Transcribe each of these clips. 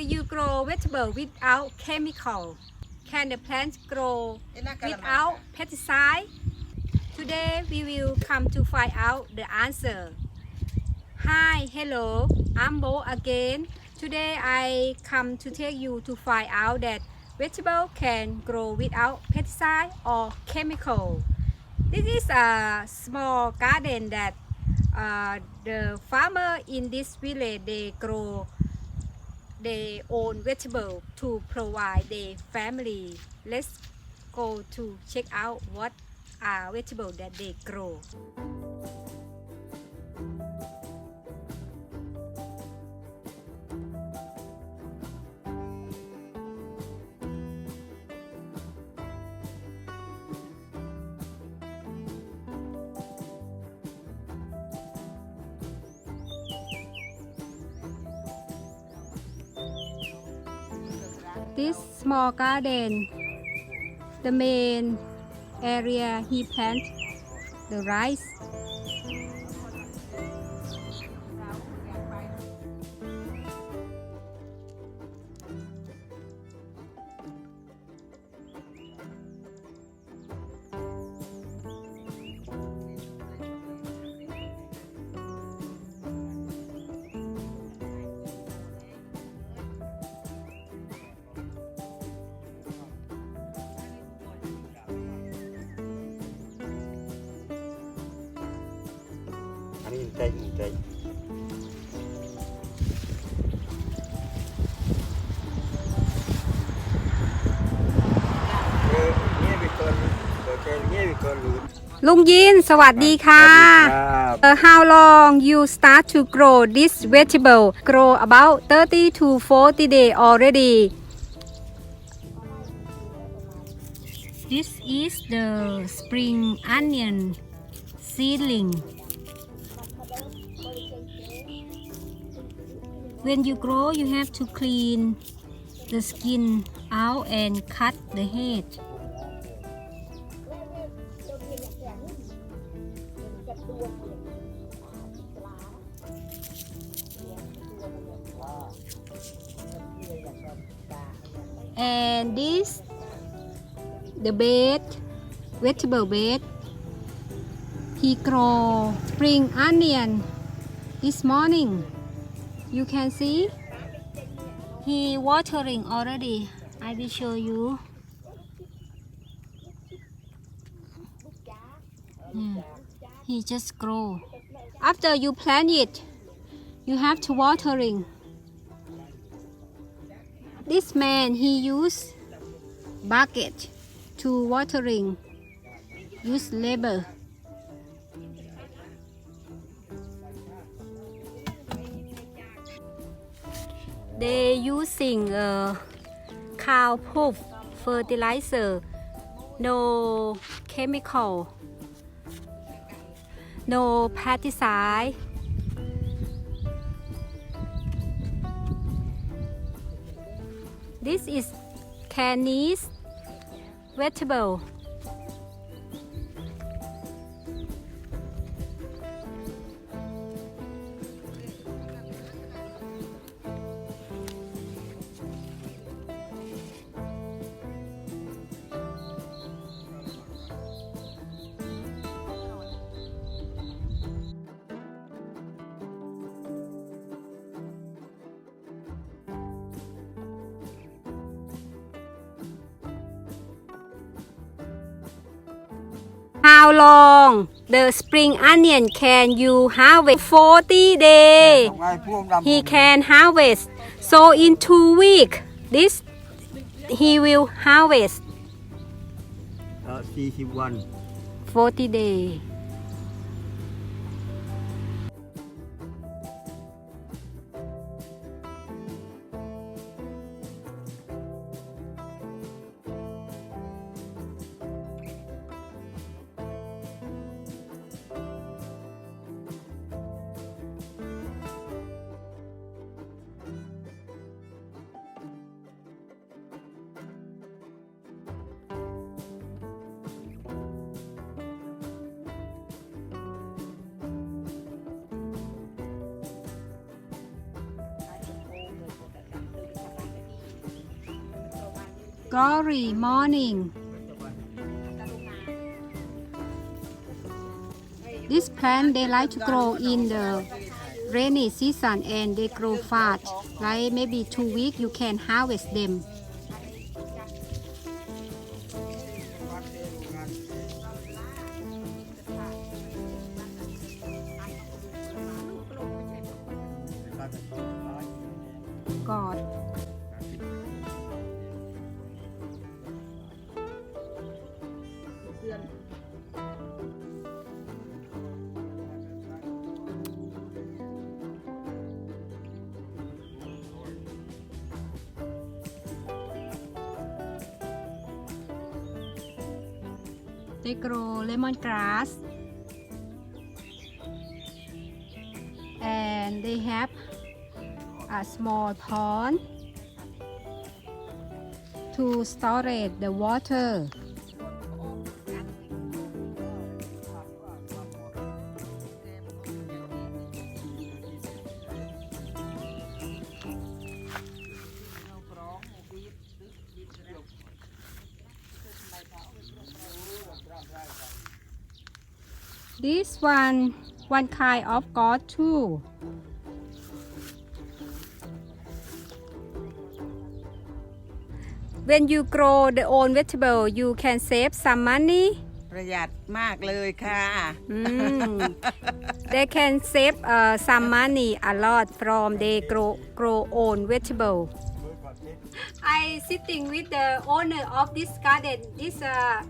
Do you grow vegetable without chemical? Can the plants grow without pesticide? Today we will come to find out the answer. Hi, hello, I'm Bo again. Today I come to take you to find out that vegetable can grow without pesticide or chemical. This is a small garden that uh, the farmer in this village they grow their own vegetable to provide their family. Let's go to check out what are vegetable that they grow. This small garden, the main area he plant the rice. Nghe về con lún. ลุงยิน สวัสดีค่ะครับ Uh, how long you start to grow this vegetable? Grow about 30 to 40 day already. This is the spring onion seedling. When you grow, you have to clean the skin out and cut the head. and this the bed vegetable bed he grow spring onion this morning you can see he watering already. I will show you. Yeah, he just grow. After you plant it you have to watering. This man he use bucket to watering use labor they using uh, cow poop fertilizer no chemical no pesticide This is Chinese vegetable. How long the spring onion can you harvest? 40 day. Không ai phu ông làm He can harvest. So in two week, this he will harvest uh, Ờ, 41. 40 day. Glory morning. This plant they like to grow in the rainy season and they grow fast like maybe two weeks you can harvest them They grow lemongrass and they have a small pond to store the water. This one, one kind of God too. When you grow the own vegetable, you can save some money. ประหยัดมากเลยค่ะ Mm. they can save uh, some money a lot from they grow grow own vegetable. I sitting with the owner of this garden. This uh,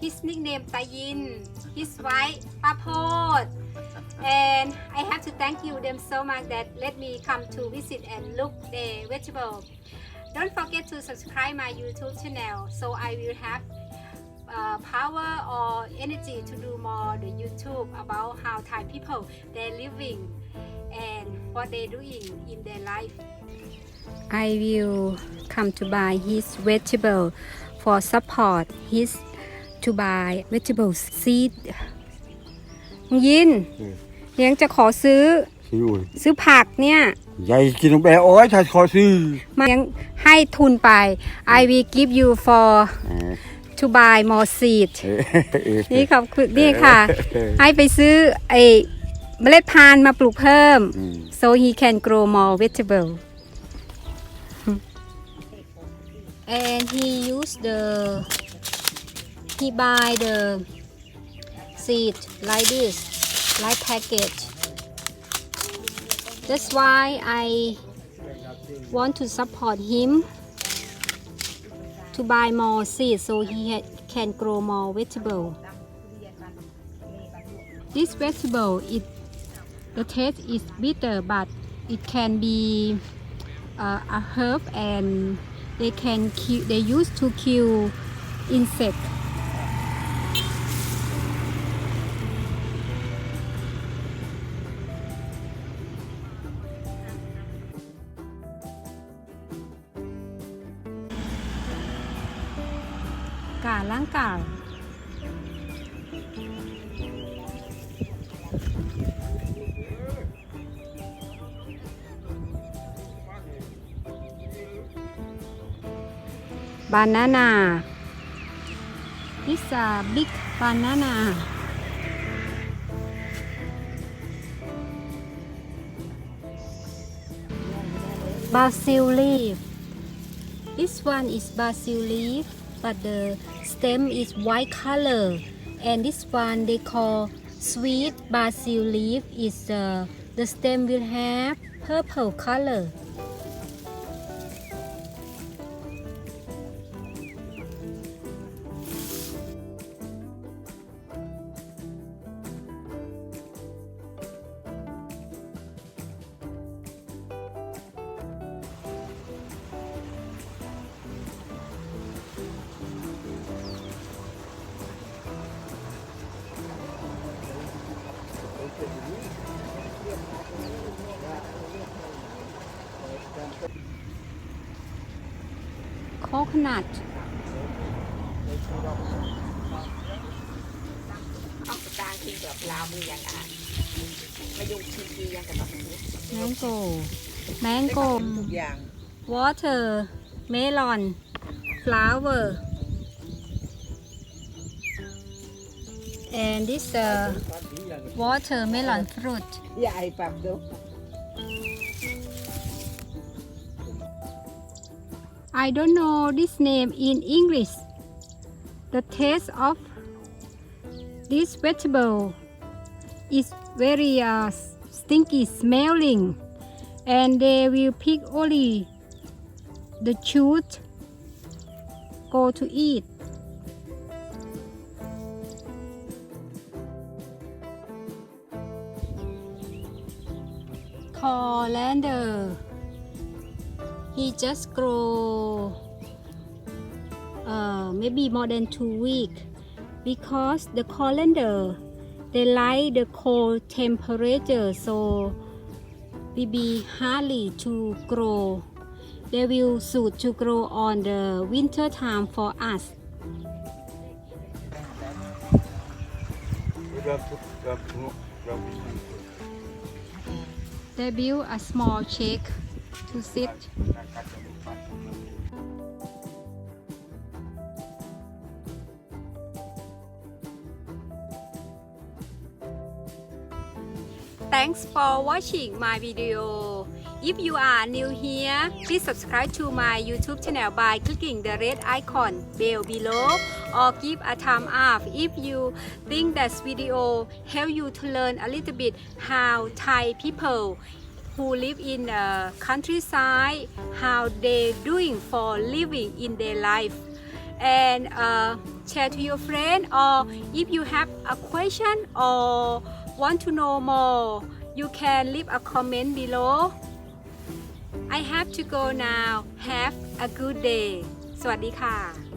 his nickname Tayin. His wife Papot. And I have to thank you them so much that let me come to visit and look the vegetable. Don't forget to subscribe my YouTube channel so I will have uh, power or energy to do more the YouTube about how Thai people they living and what they doing in their life. I will come to buy his vegetable for support his to buy vegetable seed ยินอืมยังจะขอซื้อซื้ออุ้ยซื้อผักเนี่ยใหญ่กินนมแบโอ้ยถ้าขอซื้อมายังให้ทุนไป I will give you for เออ to buy more seed เออเออนี่ขอบคุณนี่ค่ะเออให้ไปซื้อไอ้เมล็ดพันธุ์มาปลูกเพิ่ม อืม so he can grow more vegetable and he use the he buy the seed like this like package. That's why I want to support him to buy more seed so he can grow more vegetable. This vegetable it the taste is bitter but it can be uh, a herb and they can kill they use to kill insect banana. This a big banana. Basil leaf. This one is basil leaf but the stem is white color. And this one they call sweet basil leaf is uh, the stem will have purple color นี้ mango mango ทุกอย่าง water melon flower and this uh, watermelon fruit ใหญ่ปรับดู I don't know this name in English. The taste of this vegetable is very uh, stinky smelling, and they will pick only the shoot go to eat. Coriander he just grow uh, maybe more than two week. Because the colander they like the cold temperature so baby hardly to grow. They will suit to grow on the winter time for us. They build a small chick. To sit Thanks for watching my video. If you are new here, please subscribe to my YouTube channel by clicking the red icon bell below or give a thumb up if you think this video help you to learn a little bit how Thai people who live in the countryside how they doing for living in their life and uh, share to your friend or if you have a question or want to know more you can leave a comment below I have to go now have a good day สวัสดีค่ะ